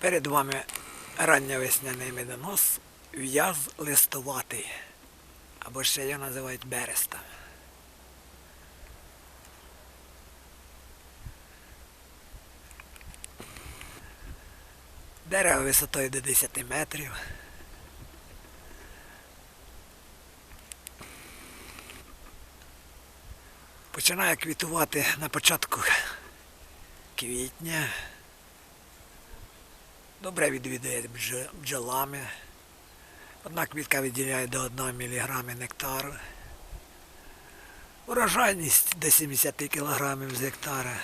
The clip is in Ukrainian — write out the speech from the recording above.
Перед вами ранньовесняний медонос в'яз листуватий, або ще його називають береста. Дерево висотою до 10 метрів. Починає квітувати на початку квітня. Добре відвідує бдж- бджолами. Одна квітка виділяє до 1 мг нектару. Урожайність до 70 кг з гектара.